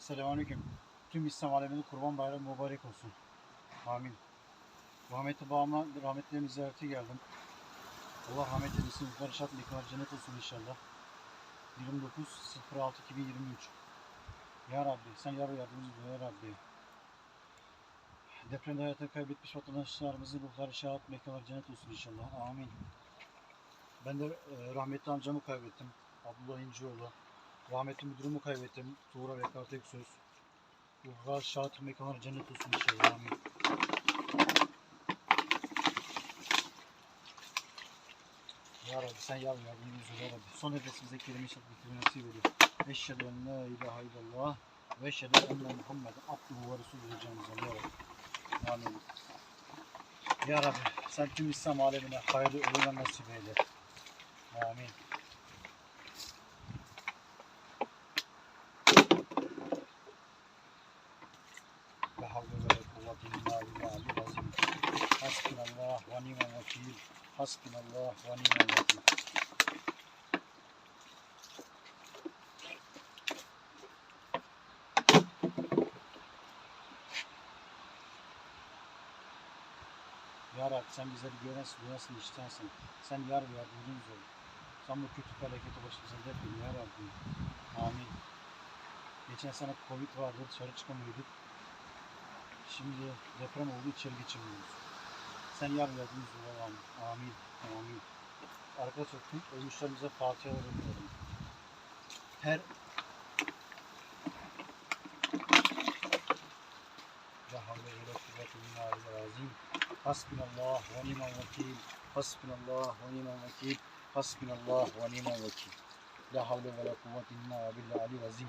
Selamünaleyküm. Tüm İslam aleminin kurban bayramı mübarek olsun. Amin. Rahmetli babama rahmetlerini ziyarete geldim. Allah rahmet eylesin. Yukarı şart mekanı cennet olsun inşallah. 29.06.2023 Ya Rabbi sen yar yardımcımız ol ya Rabbi. Depremde hayatını kaybetmiş vatandaşlarımızın ruhları şahat mekanları cennet olsun inşallah. Amin. Ben de e, rahmetli amcamı kaybettim. Abdullah İncioğlu. Rahmetli müdürümü kaybettim. Tuğra ve Kartek Söz. Ruhlar şahat mekanları cennet olsun inşallah. Amin. Ya Rabbi sen yar yardımcımız ol ya Rabbi. Son nefesimize kelime şart bitirmeyi nasip ediyor. Eşhedü en la ilahe illallah ve eşhedü enne Muhammeden abduhu ve resulü cennet ya Rabbi. Amin. Ya Rabbi sen tüm İslam alemine hayırlı ölümler nasip eyle. Amin. Havle ve la kuvvete illa billahil azim. Hasbunallah ve ni'mel vekil. Hasbunallah ve sen bizleri göresin, duyasın, işitensin. Sen yar ve yardımcımız ol. Sen bu kötü felaketi başımıza defin ya Rabbi. Amin. Geçen sene Covid vardı, dışarı çıkamıyorduk. Şimdi deprem oldu, içeri geçemiyoruz. Sen yar ve yardımcımız ol Allah'ım. Amin. Amin. Arkadaşlar tüm ölmüşlerimize fatihalar okuyorum. Her havle ve illa billahil azim. Hasbunallah ve ni'mel vekil. Hasbunallah ve ni'mel vekil. Hasbunallah ve ni'mel vekil. La havle ve la illa billahil azim.